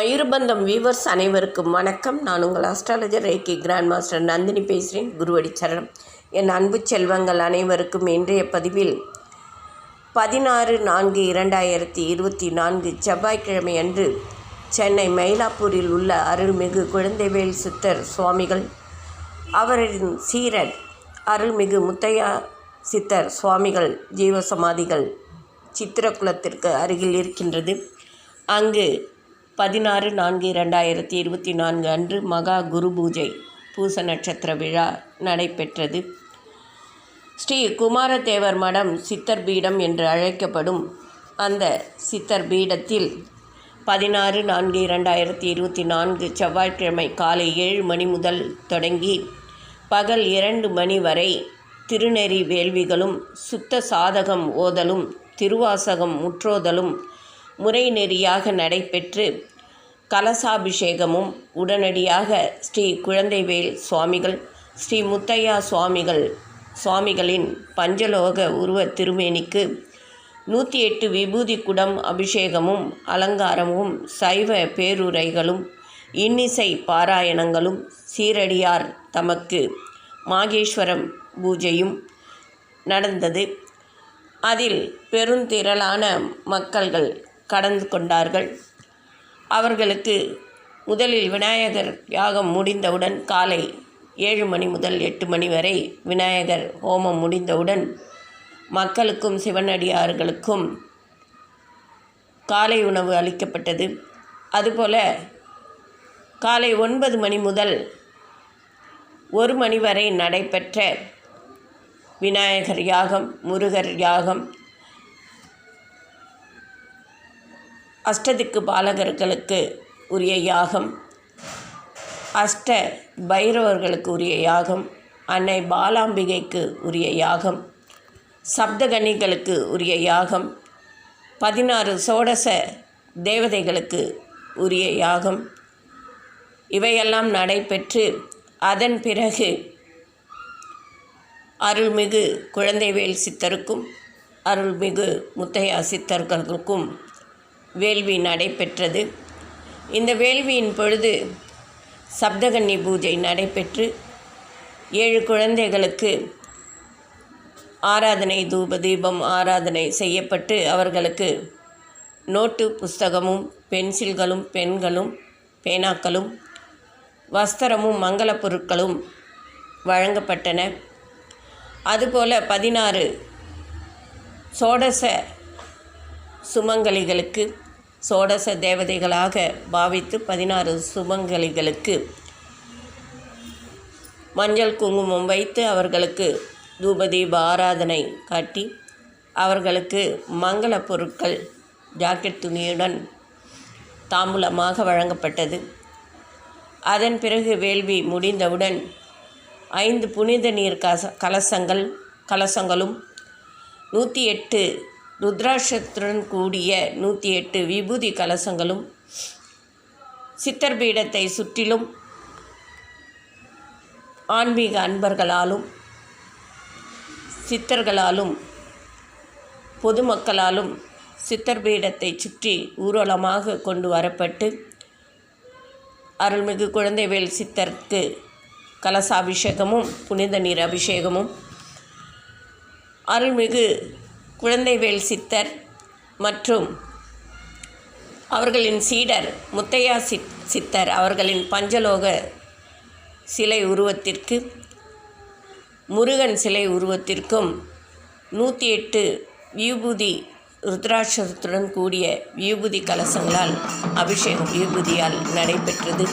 மயூரபந்தம் viewers அனைவருக்கும் வணக்கம். நான் உங்கள் astrologer reiki grand master Nandini பேசுகிறேன் குருவடி சரணம். என் அன்பு செல்வங்கள் அனைவருக்கும் இன்றைய பதிவில் பதினாறு நான்கு இரண்டாயிரத்தி இருபத்தி நான்கு செவ்வாய்க்கிழமை அன்று சென்னை மயிலாப்பூரில் உள்ள அருள்மிகு குழந்தைவேல் சித்தர் சுவாமிகள் அவரின் சீரர் அருள்மிகு முத்தையா சித்தர் சுவாமிகள் ஜீவசமாதிகள் சித்திரகுலத்திற்கு அருகில் இருக்கின்றது. அங்கு பதினாறு நான்கு இரண்டாயிரத்தி இருபத்தி நான்கு அன்று மகா குரு பூஜை பூச நட்சத்திர விழா நடைபெற்றது. ஸ்ரீ குமாரதேவர் மடம் சித்தர் பீடம் என்று அழைக்கப்படும் அந்த சித்தர் பீடத்தில் பதினாறு நான்கு இரண்டாயிரத்தி இருபத்தி நான்கு செவ்வாய்க்கிழமை காலை ஏழு மணி முதல் தொடங்கி பகல் இரண்டு மணி வரை திருநெறி வேள்விகளும் சுத்த சாதகம் ஓதலும் திருவாசகம் முற்றோதலும் முறை நெறியாக நடைபெற்று கலசாபிஷேகமும் உடனடியாக ஸ்ரீ குழந்தைவேல் சுவாமிகள் ஸ்ரீ முத்தையா சுவாமிகள் சுவாமிகளின் பஞ்சலோக உருவ திருமேனிக்கு நூற்றி எட்டு விபூதி குடம் அபிஷேகமும் அலங்காரமும் சைவ பேருரைகளும் இன்னிசை பாராயணங்களும் சீரடியார் தமக்கு மாகேஸ்வரம் பூஜையும் நடந்தது. அதில் பெருந்திரளான மக்கள்கள் கடந்து கொண்டார்கள். அவர்களுக்கு முதலில் விநாயகர் யாகம் முடிந்தவுடன் காலை ஏழு மணி முதல் எட்டு மணி வரை விநாயகர் ஹோமம் முடிந்தவுடன் மக்களுக்கும் சிவனடியார்களுக்கும் காலை உணவு அளிக்கப்பட்டது. அதுபோல் காலை ஒன்பது மணி முதல் ஒரு மணி வரை நடைபெற்ற விநாயகர் யாகம் முருகர் யாகம் அஷ்டதிக்கு பாலகர்களுக்கு உரிய யாகம். அஷ்ட பைரவர்களுக்கு உரிய யாகம். அன்னை பாலாம்பிகைக்கு உரிய யாகம். சப்தகணிகளுக்கு உரிய யாகம். பதினாறு சோடச தேவதைகளுக்கு உரிய யாகம். இவையெல்லாம் நடைபெற்று அதன் பிறகு அருள்மிகு குழந்தைவேல் சித்தருக்கும் அருள்மிகு முத்தையா சித்தர்களுக்கும் வேள்வி நடைபெற்றது. இந்த வேள்வியின் பொழுது சப்தகன்னி பூஜை நடைபெற்று ஏழு குழந்தைகளுக்கு ஆராதனை தூப தீபம் ஆராதனை செய்யப்பட்டு அவர்களுக்கு நோட்டு புஸ்தகமும் பென்சில்களும் பெண்களும் பேனாக்களும் வஸ்திரமும் மங்களப் பொருட்களும் வழங்கப்பட்டன. அதுபோல பதினாறு சோடச சுமங்கலிகளுக்கு சோடச தேவதைகளாக பாவித்து பதினாறு சுமங்கலிகளுக்கு மஞ்சள் குங்குமம் வைத்து அவர்களுக்கு தூபதீப ஆராதனை காட்டி அவர்களுக்கு மங்கள பொருட்கள் ஜாக்கெட் துணியுடன் தாம்பூலமாக வழங்கப்பட்டது. அதன் பிறகு வேள்வி முடிந்தவுடன் ஐந்து புனித நீர் கச கலசங்கள் கலசங்களும் நூற்றி எட்டு ருத்ராட்சத்துடன் கூடிய நூற்றி எட்டு விபூதி கலசங்களும் சித்தர் பீடத்தை சுற்றிலும் ஆன்மீக அன்பர்களாலும் சித்தர்களாலும் பொதுமக்களாலும் சித்தர் பீடத்தை சுற்றி ஊர்வலமாக கொண்டு வரப்பட்டு அருள்மிகு குழந்தைவேல் சித்தருக்கு கலசாபிஷேகமும் புனித நீர் அபிஷேகமும் அருள்மிகு குழந்தைவேல் சித்தர் மற்றும் அவர்களின் சீடர் முத்தையா சித் சித்தர் அவர்களின் பஞ்சலோக சிலை உருவத்திற்கு முருகன் சிலை உருவத்திற்கும் நூற்றி எட்டு வியூபூதி ருத்ராட்சத்துடன் கூடிய வியூபூதி கலசங்களால் அபிஷேகம் வியூபூதியால் நடைபெற்றது.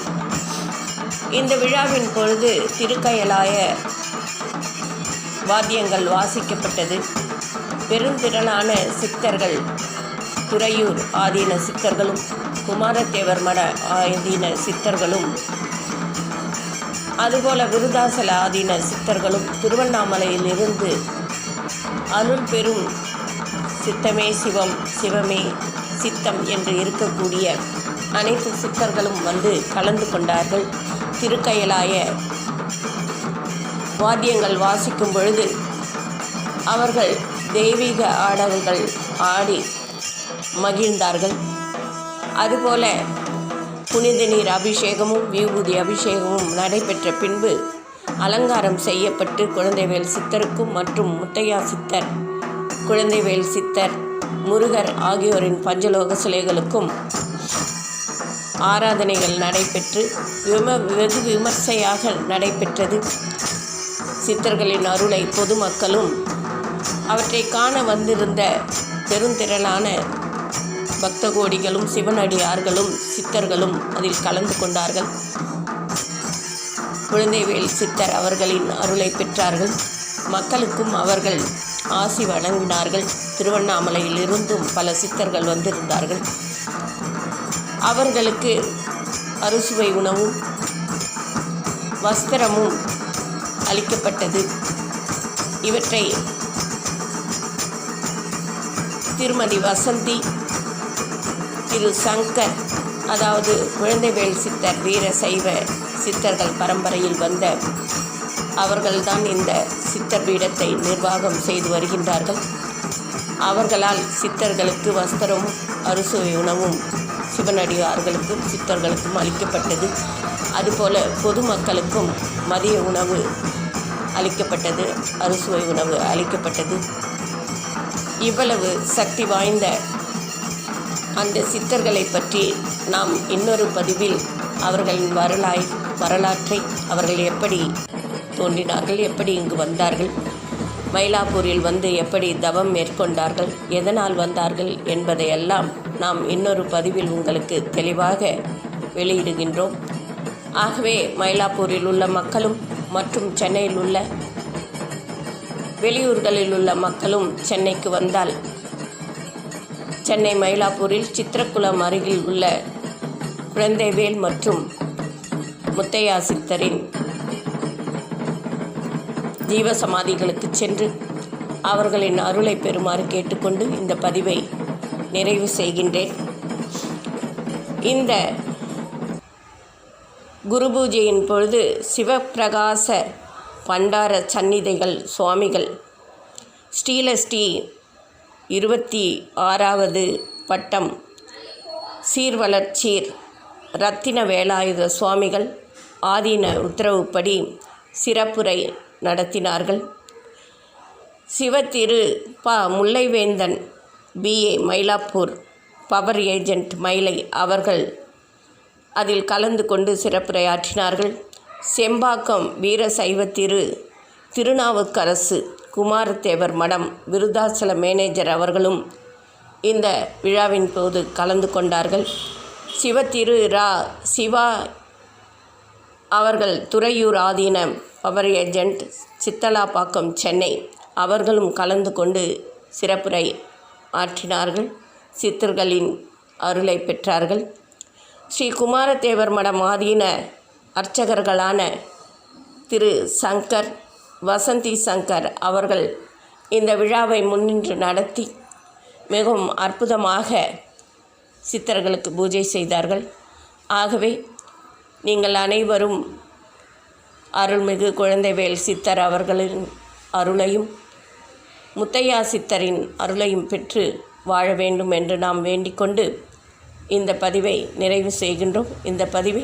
இந்த விழாவின் பொழுது திருக்கயலாய வாத்தியங்கள் வாசிக்கப்பட்டது. பெருந்திரளான சித்தர்கள் துறையூர் ஆதீன சித்தர்களும் குமாரத்தேவர் மட ஆதீன சித்தர்களும் அதுபோல விருதாசல ஆதீன சித்தர்களும் திருவண்ணாமலையிலிருந்து அருள் பெரும் சித்தமே சிவம் சிவமே சித்தம் என்று இருக்கக்கூடிய அனைத்து சித்தர்களும் வந்து கலந்து கொண்டார்கள். திருக்கையலாய வாத்தியங்கள் வாசிக்கும் பொழுது அவர்கள் தெய்வீக ஆடல்கள் ஆடி மகிழ்ந்தார்கள். அதுபோல புனித நீர் அபிஷேகமும் விபூதி அபிஷேகமும் நடைபெற்ற பின்பு அலங்காரம் செய்யப்பட்டு குழந்தைவேல் சித்தருக்கும் மற்றும் முத்தையா சித்தர் குழந்தைவேல் சித்தர் முருகர் ஆகியோரின் பஞ்சலோக சிலைகளுக்கும் ஆராதனைகள் நடைபெற்று விம வெகு விமர்சையாக நடைபெற்றது. சித்தர்களின் அருளை பொதுமக்களும் அவற்றை காண வந்திருந்த பெருந்திரளான பக்த கோடிகளும் சிவனடியார்களும் சித்தர்களும் அதில் கலந்து கொண்டார்கள். குழந்தைவேல் சித்தர் அவர்களின் அருளை பெற்றார்கள். மக்களுக்கும் அவர்கள் ஆசி வழங்கினார்கள். திருவண்ணாமலையிலிருந்தும் பல சித்தர்கள் வந்திருந்தார்கள். அவர்களுக்கு அறுசுவை உணவும் வஸ்திரமும் அளிக்கப்பட்டது. இவற்றை திருமதி வசந்தி திரு சங்கர் அதாவது குழந்தைவேல் சித்தர் வீர சைவ சித்தர்கள் பரம்பரையில் வந்த அவர்கள்தான் இந்த சித்தர் பீடத்தை நிர்வாகம் செய்து வருகின்றார்கள். அவர்களால் சித்தர்களுக்கு வஸ்திரமும் அறுசுவை உணவும் சிவனடியார்களுக்கும் சித்தர்களுக்கும் அளிக்கப்பட்டது. அதுபோல பொதுமக்களுக்கும் மதிய உணவு அளிக்கப்பட்டது அறுசுவை உணவு அளிக்கப்பட்டது. இவ்வளவு சக்தி வாய்ந்த அந்த சித்தர்களை பற்றி நாம் இன்னொரு பதிவில் அவர்களின் வரலாய் வரலாற்றை அவர்கள் எப்படி தோன்றினார்கள் எப்படி இங்கு வந்தார்கள் மயிலாப்பூரில் வந்து எப்படி தவம் மேற்கொண்டார்கள் எதனால் வந்தார்கள் என்பதையெல்லாம் நாம் இன்னொரு பதிவில் உங்களுக்கு தெளிவாக வெளியிடுகின்றோம். ஆகவே மயிலாப்பூரில் உள்ள மக்களும் மற்றும் சென்னையில் உள்ள வெளியூர்களில் உள்ள மக்களும் சென்னைக்கு வந்தால் சென்னை மயிலாப்பூரில் சித்திரக்குளம் அருகில் உள்ள குழந்தைவேல் மற்றும் முத்தையா சித்தரின் ஜீவசமாதிகளுக்கு சென்று அவர்களின் அருளை பெறுமாறு கேட்டுக்கொண்டு இந்த பதிவை நிறைவு செய்கின்றேன். இந்த குரு பூஜையின் பொழுது சிவப்பிரகாச பண்டார சந்நிதைகள் சுவாமிகள். ஸ்ரீலஸ்ரீ இருபத்தி ஆறாவது பட்டம். சீர்வளர்ச்சீர் ரத்தின வேலாயுத சுவாமிகள் ஆதீன உத்தரவுப்படி சிறப்புரை நடத்தினார்கள். சிவத்திரு ப. Mullaivendhan BA Mylapore. Power agent Mylai அவர்கள் அதில் கலந்து கொண்டு சிறப்புரையாற்றினார்கள். செம்பாக்கம் வீர சைவத்திரு திருநாவுக்கரசு குமாரத்தேவர் மடம் விருதாச்சல மேனேஜர் அவர்களும் இந்த விழாவின் போது கலந்து கொண்டார்கள். சிவத்திரு ரா சிவா அவர்கள் துறையூர் ஆதீன பவர் ஏஜெண்ட் சித்தலாப்பாக்கம் சென்னை அவர்களும் கலந்து கொண்டு சிறப்புரை ஆற்றினார்கள். சித்தர்களின் அருளை பெற்றார்கள். ஸ்ரீ குமாரதேவர் மடம் ஆதீன அர்ச்சகர்களான திரு சங்கர் வசந்தி சங்கர் அவர்கள் இந்த விழாவை முன்னின்று நடத்தி மிகவும் அற்புதமாக சித்தர்களுக்கு பூஜை செய்தார்கள். ஆகவே நீங்கள் அனைவரும் அருள்மிகு குழந்தைவேல் சித்தர் அவர்களின் அருளையும் முத்தையா சித்தரின் அருளையும் பெற்று வாழ வேண்டும் என்று நாம் வேண்டிக்கொண்டு இந்த பதிவை நிறைவு செய்கின்றோம். இந்த பதிவை